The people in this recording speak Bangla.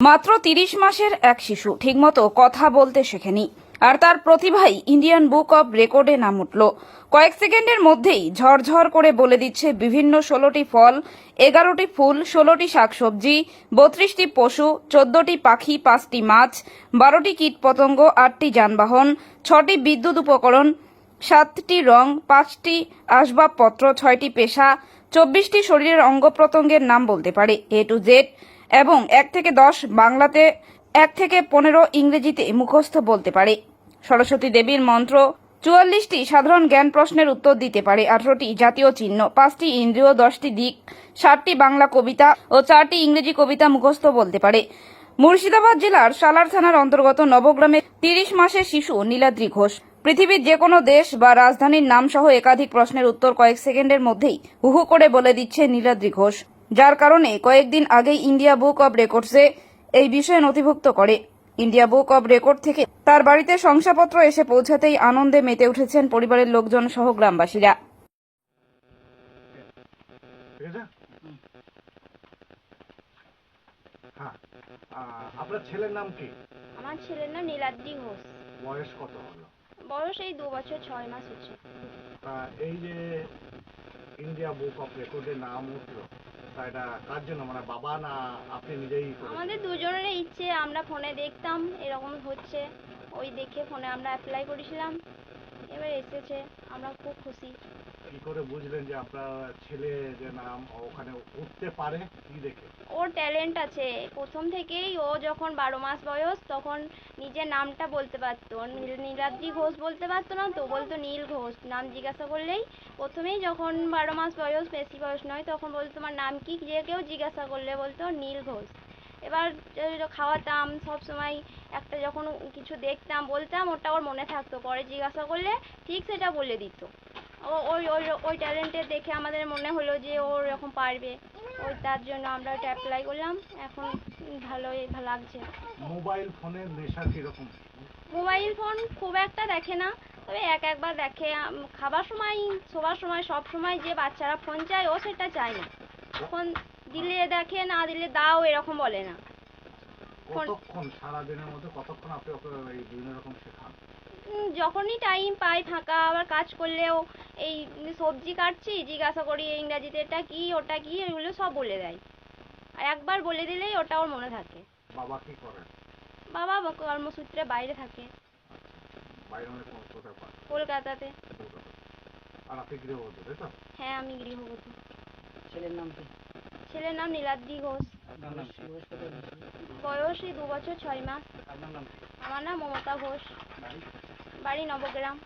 মাত্র তিরিশ মাসের এক শিশু ঠিকমতো কথা বলতে শেখেনি। আর তার প্রতিভাই ইন্ডিয়ান বুক অব রেকর্ডে নাম উঠল। কয়েক সেকেন্ডের মধ্যেই ঝরঝর করে বলে দিচ্ছে বিভিন্ন ষোলোটি ফল, এগারোটি ফুল, ষোলোটি শাকসবজি, বত্রিশটি পশু, চোদ্দটি পাখি, পাঁচটি মাছ, বারোটি কীটপতঙ্গ, আটটি যানবাহন, ছটি বিদ্যুৎ উপকরণ, সাতটি রং, পাঁচটি আসবাবপত্র, ছয়টি পেশা, চব্বিশটি শরীরের অঙ্গ প্রত্যঙ্গের নাম বলতে পারে। এ টু জেড এবং এক থেকে দশ বাংলাতে এক থেকে পনেরো ইংরেজিতে মুখস্থ বলতে পারে। সরস্বতী দেবীর মন্ত্র চুয়াল্লিশটি সাধারণ জ্ঞান প্রশ্নের উত্তর দিতে পারে। আঠারোটি জাতীয় চিহ্ন, পাঁচটি ইন্দ্রিয়, দশটি দিক, ষাটটি বাংলা কবিতা ও চারটি ইংরেজি কবিতা মুখস্থ বলতে পারে। মুর্শিদাবাদ জেলার সালার থানার অন্তর্গত নবগ্রামে তিরিশ মাসের শিশু নীলাদ্রি ঘোষ। পৃথিবীর যে কোনো দেশ বা রাজধানীর নাম সহ একাধিক প্রশ্নের উত্তর কয়েক সেকেন্ডের মধ্যেই হুহু করে বলে দিচ্ছে নীলাদ্রি ঘোষ। যার কারণে কয়েকদিন আগেই ইন্ডিয়া বুক অব রেকর্ডসে এই বিষয়ে নথিভুক্ত করে। ইন্ডিয়া বুক অব রেকর্ড থেকে তার বাড়িতে শংসাপত্র এসে পৌঁছাতেই আনন্দে মেতে উঠেছেন পরিবারের লোকজন সহ গ্রামবাসীরা। হ্যাঁ আপনার ছেলের নাম কি? আমার ছেলের নাম নীলাদ্রি ঘোষ। বয়স কত হলো? বয়স এই দু বছর ছয় মাস হচ্ছে। এই যে ইন্ডিয়া বুক অফ রেকর্ডে নাম উঠল এটা কার জন্য? মানে বাবা না আপনি নিজেই আমাদের দুজনেরই ইচ্ছে, আমরা ফোনে দেখতাম, এরকম হচ্ছে। ওই দেখে ফোনে আমরা অ্যাপ্লাই করেছিলাম, এবার এসেছে, আমরা খুব খুশি। কি করে বুঝলেন যে আপনার ছেলে যে নাম ওখানে উঠতে পারে? কি দেখে? ওর ট্যালেন্ট আছে। প্রথম থেকেই ও যখন বারো মাস বয়স, তখন নিজের নামটা বলতে পারতো। নীল- নীলাদ্রি ঘোষ বলতে পারতো না, তো বলতো নীল ঘোষ। নাম জিজ্ঞাসা করলেই প্রথমেই যখন বারো মাস বয়স, বেশি বয়স নয়, তখন বলতো, তোমার নাম কি? যে কেউ জিজ্ঞাসা করলে বলতো, নীল ঘোষ। এবার খাওয়াতাম, সব সময় একটা যখন কিছু দেখতাম, বলতাম, ওটা ওর মনে থাকতো। পরে জিজ্ঞাসা করলে ঠিক সেটা বলে দিত। ওই ওই ওই ট্যালেন্টের দেখে আমাদের মনে হলো যে ও এরকম পারবে। ওই তার জন্য আমরা ওটা অ্যাপ্লাই করলাম। এখন ভালোই ভালো লাগছে। মোবাইল ফোনের নেশা কীরকম? মোবাইল ফোন খুব একটা দেখে না। তবে এক একবার দেখে খাবার সময় শোবার সময় সব সময় যে বাচ্চারা ফোন চায় ও সেটা চায় না। ফোন দিলে দেখে না দিলে দাও এরকম বলে না। ফোন- কতক্ষণ সারাদিনের মধ্যে কতক্ষণ আপনি ওকে এই বিভিন্ন রকম শেখান? যখনই টাইম পাই ফাঁকা আবার কাজ করলেও এই সবজি কাটছি জিজ্ঞাসা করি ইংরাজিতে এটা কি ওটা কি এগুলো সব বলে দেয়। আর একবার বলে দিলেই ওটা ওর মনে থাকে। বাবা কি করেন বাবা কর্মসূত্রে বাইরে থাকে। বাইরে মানে কলকাতাতে। আর আপনি গৃহবধূ তাই তো? হ্যাঁ আমি গৃহবধূ। ছেলের নাম কি? ছেলের নাম নীলাদ্রি ঘোষ? বয়স এই দু বছর ছয় মাস? আমার নাম মমতা ঘোষ? বাড়ি নবগ্রাম